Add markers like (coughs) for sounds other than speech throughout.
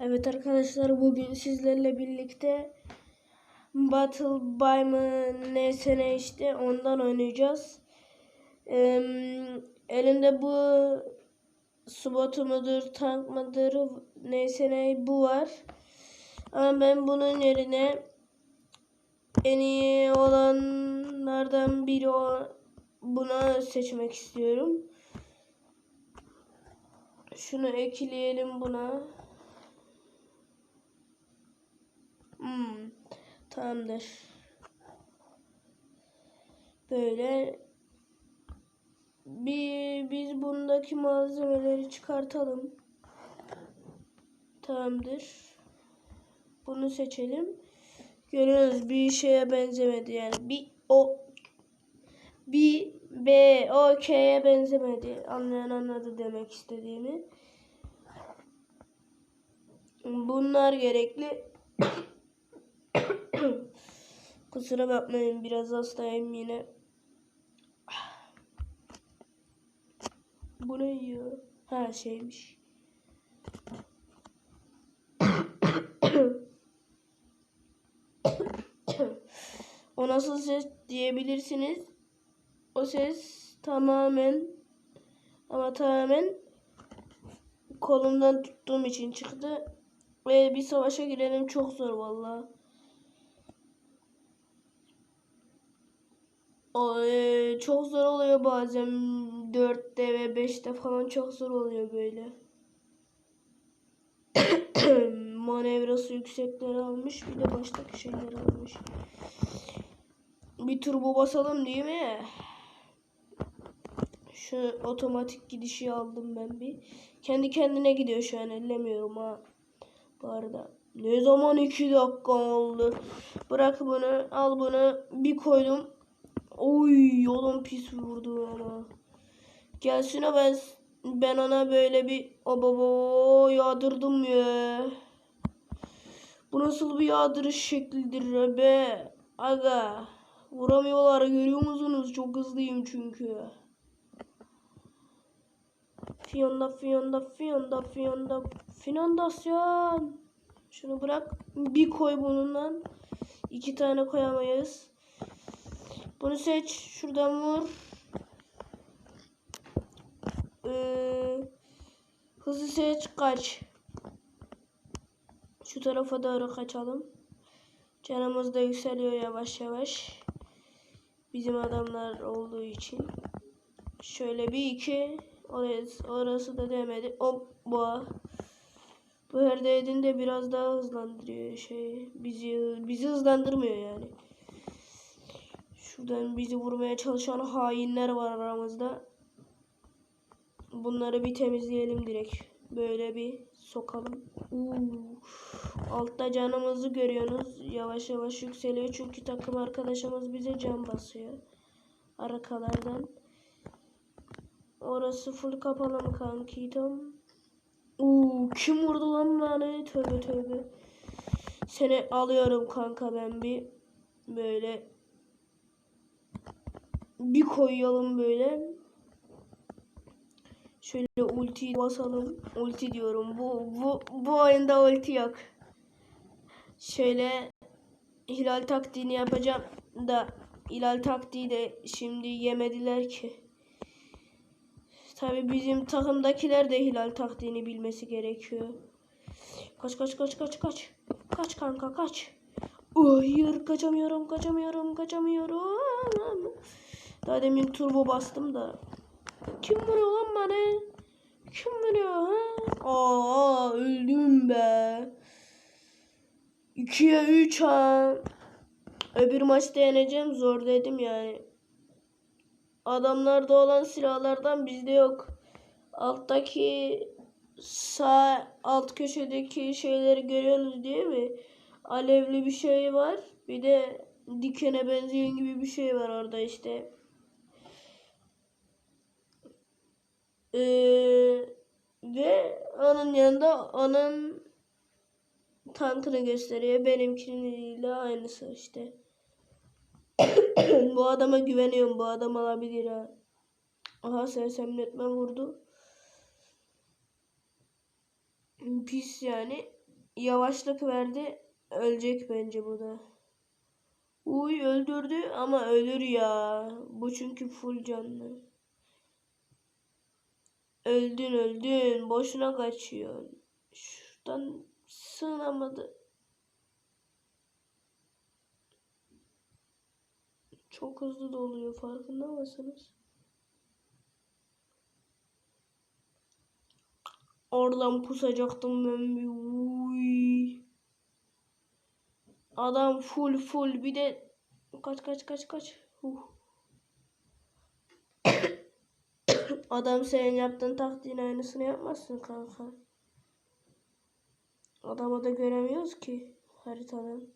Evet arkadaşlar bugün sizlerle birlikte Battle by mı neyse ne işte ondan oynayacağız. Ee, elimde bu SWAT mudur, tank mıdır neyse ne bu var. Ama ben bunun yerine en iyi olanlardan biri o, buna seçmek istiyorum. Şunu ekleyelim buna. Hmm, tamamdır. Böyle bir biz bundaki malzemeleri çıkartalım. Tamamdır. Bunu seçelim. Görüyorsunuz bir şeye benzemedi yani. Bir o bir B O K'ye benzemedi. Anlayan anladı demek istediğimi. Bunlar gerekli. Kusura bakmayın biraz hastayım yine. Bu ne ya? Ha şeymiş. o nasıl ses diyebilirsiniz. O ses tamamen ama tamamen kolumdan tuttuğum için çıktı. Ve bir savaşa girelim çok zor vallahi. E, çok zor oluyor bazen 4'te ve 5'te falan çok zor oluyor böyle. (coughs) Manevrası yüksekleri almış bir de baştaki şeyleri almış. Bir turbo basalım değil mi? Şu otomatik gidişi aldım ben bir. Kendi kendine gidiyor şu an ellemiyorum ha. Bu arada. Ne zaman 2 dakika oldu. Bırak bunu al bunu bir koydum. Oy yolun pis vurdu ama. Gelsin o ben ben ona böyle bir o baba yağdırdım ya. Bu nasıl bir yağdırış şeklidir be? Aga. Vuramıyorlar görüyor musunuz? Çok hızlıyım çünkü. Fiyonda fiyonda fiyonda fiyonda fiyondasyon. Şunu bırak. Bir koy bununla. İki tane koyamayız. Bunu seç. Şuradan vur. Ee, hızlı seç. Kaç. Şu tarafa doğru kaçalım. Canımız da yükseliyor yavaş yavaş. Bizim adamlar olduğu için. Şöyle bir iki. Orası, orası da demedi. Hop bu. Bu her de biraz daha hızlandırıyor şey. Bizi bizi hızlandırmıyor yani. Şuradan bizi vurmaya çalışan hainler var aramızda. Bunları bir temizleyelim direkt. Böyle bir sokalım. Uuu. Altta canımızı görüyorsunuz. Yavaş yavaş yükseliyor. Çünkü takım arkadaşımız bize can basıyor. Arkalardan. Orası full kapalı mı kanki tam? Uuu kim vurdu lan bana? Tövbe tövbe. Seni alıyorum kanka ben bir. Böyle. Bir koyalım böyle. Şöyle ulti basalım. Ulti diyorum. Bu bu bu oyunda ulti yok. Şöyle hilal taktiğini yapacağım da hilal taktiği de şimdi yemediler ki. Tabi bizim takımdakiler de hilal taktiğini bilmesi gerekiyor. Kaç kaç kaç kaç kaç. Kaç kanka kaç. Hayır kaçamıyorum kaçamıyorum kaçamıyorum. Daha demin turbo bastım da. Kim vuruyor lan bana? Kim vuruyor ha? Aa öldüm be. 2'ye 3 ha. Öbür maçta yeneceğim zor dedim yani. Adamlarda olan silahlardan bizde yok. Alttaki sağ alt köşedeki şeyleri görüyorsunuz değil mi? Alevli bir şey var. Bir de dikene benzeyen gibi bir şey var orada işte. Ee, ve onun yanında onun tankını gösteriyor. Benimkiniyle aynısı işte. (coughs) bu adama güveniyorum. Bu adam alabilir ha. Aha sersemletme vurdu. Pis yani. yavaşlık verdi. Ölecek bence bu da. Uy öldürdü ama ölür ya. Bu çünkü full canlı. Öldün öldün. Boşuna kaçıyor. Şuradan sığınamadı. Çok hızlı doluyor farkında mısınız? Oradan pusacaktım ben bir. Adam full full bir de kaç kaç kaç kaç. Huh. (coughs) Adam senin yaptığın taktiğin aynısını yapmazsın kanka. Adamı da göremiyoruz ki haritadan.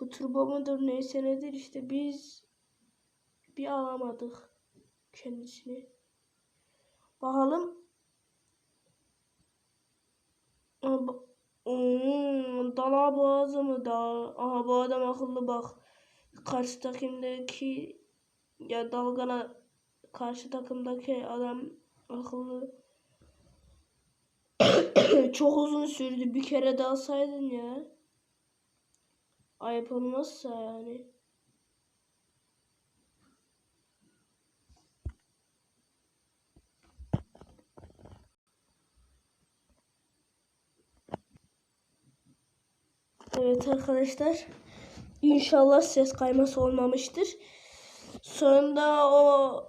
Bu turbo mudur neyse nedir işte biz bir alamadık kendisini. Bakalım. Ba- Hmm, dala boğazı mı da? Aha bu adam akıllı bak. Karşı takımdaki ya dalgana karşı takımdaki adam akıllı. (coughs) Çok uzun sürdü. Bir kere daha saydın ya. Ayıp olmazsa yani. Evet arkadaşlar. İnşallah ses kayması olmamıştır. Sonunda o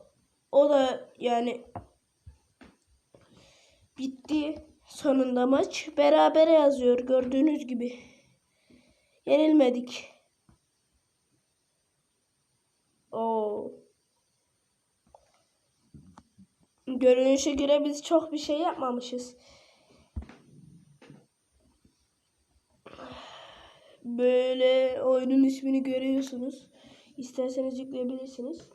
o da yani bitti sonunda maç. Berabere yazıyor gördüğünüz gibi. Yenilmedik. Oo. Görünüşe göre biz çok bir şey yapmamışız. Böyle oyunun ismini görüyorsunuz. İsterseniz yükleyebilirsiniz.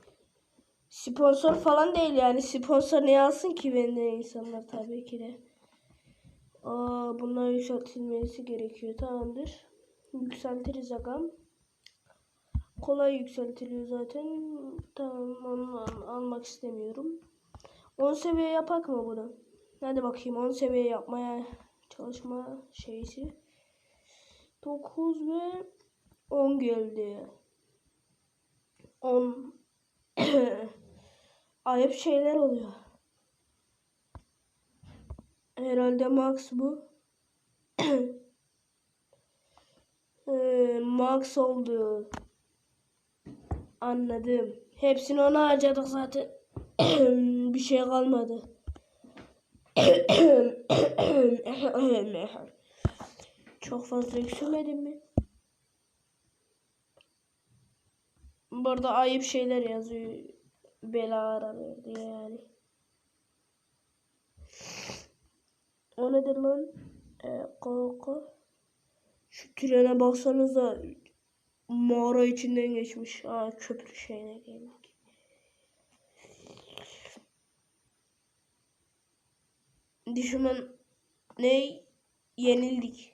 Sponsor falan değil yani. Sponsor ne alsın ki benden insanlar tabii ki de. Aa, bunlar yükseltilmesi gerekiyor. Tamamdır. Yükseltiriz agam. Kolay yükseltiliyor zaten. Tamam onu al- almak istemiyorum. 10 seviye yapak mı bunu? Hadi bakayım 10 seviye yapmaya çalışma şeysi. 9 ve 10 geldi. 10 ayıp şeyler oluyor. Herhalde max bu. Ee, max oldu. Anladım. Hepsini ona harcadık zaten. Bir şey kalmadı. Çok fazla öksürmedim mi? Burada ayıp şeyler yazıyor. Bela aranıyor diye yani. O nedir lan? Ee, kanka. Şu trene baksanıza. Mağara içinden geçmiş. Aa köprü şeyine geldik. Düşman ne? Yenildik.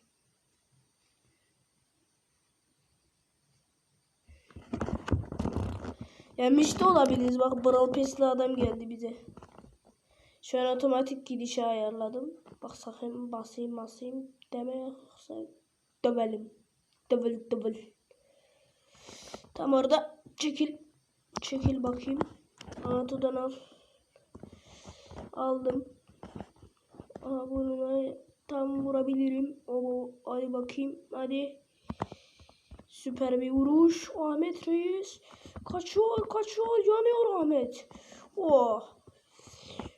Yenmiş de olabiliriz. Bak Brawl Pass'li adam geldi bize. Şu an otomatik gidişi ayarladım. Bak sakın basayım basayım deme yoksa dövelim. Dövel dövel. Tam orada çekil. Çekil bakayım. Anato'dan al. Aldım. Aha bunu tam vurabilirim. O hadi bakayım. Hadi. Süper bir vuruş. Ahmet Reis. Kaçıyor, kaçıyor. Yanıyor Ahmet. Oh.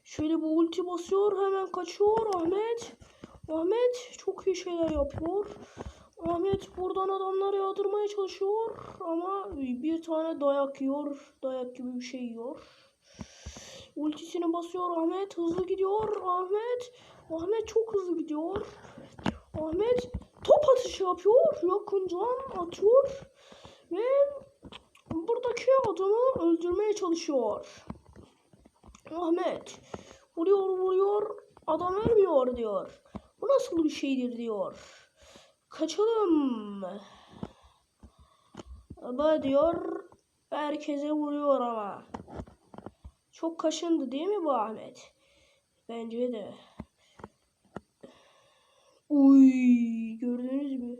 Şöyle bir ulti basıyor. Hemen kaçıyor Ahmet. Ahmet çok iyi şeyler yapıyor. Ahmet buradan adamları yağdırmaya çalışıyor. Ama bir tane dayak yiyor. Dayak gibi bir şey yiyor. Ultisini basıyor Ahmet. Hızlı gidiyor Ahmet. Ahmet çok hızlı gidiyor. Ahmet top atışı yapıyor. Yakından atıyor. Ve Buradaki adamı öldürmeye çalışıyor. Ahmet vuruyor vuruyor adam ölmüyor diyor. Bu nasıl bir şeydir diyor. Kaçalım. Ama diyor herkese vuruyor ama. Çok kaşındı değil mi bu Ahmet? Bence de. Uy gördünüz mü?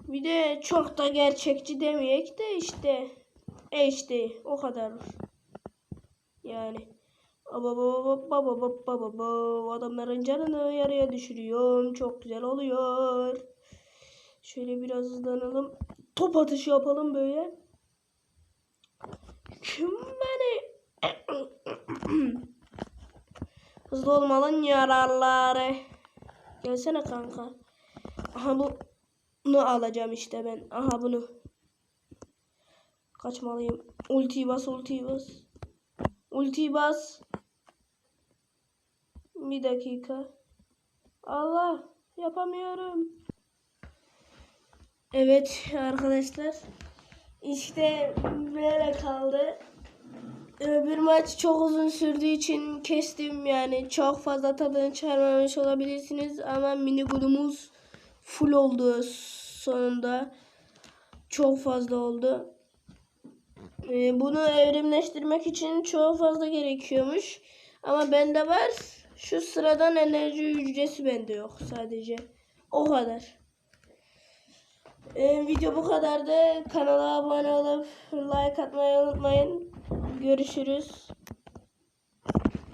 Bir de çok da gerçekçi demeyek de işte. HD o kadar. Yani adamların canını yarıya düşürüyorum. Çok güzel oluyor. Şöyle biraz hızlanalım. Top atışı yapalım böyle. Kim beni? (coughs) Hızlı olmanın yararları. Gelsene kanka. Aha bu bunu alacağım işte ben. Aha bunu. Kaçmalıyım. Ulti bas, ulti bas. Ulti bas. Bir dakika. Allah yapamıyorum. Evet arkadaşlar. İşte böyle kaldı. Öbür maç çok uzun sürdüğü için kestim yani çok fazla tadını çıkarmamış olabilirsiniz ama mini golümüz full oldu sonunda. Çok fazla oldu. Ee, bunu evrimleştirmek için çok fazla gerekiyormuş. Ama bende var. Şu sıradan enerji hücresi bende yok sadece. O kadar. Ee, video bu kadardı. Kanala abone olup like atmayı unutmayın. Görüşürüz.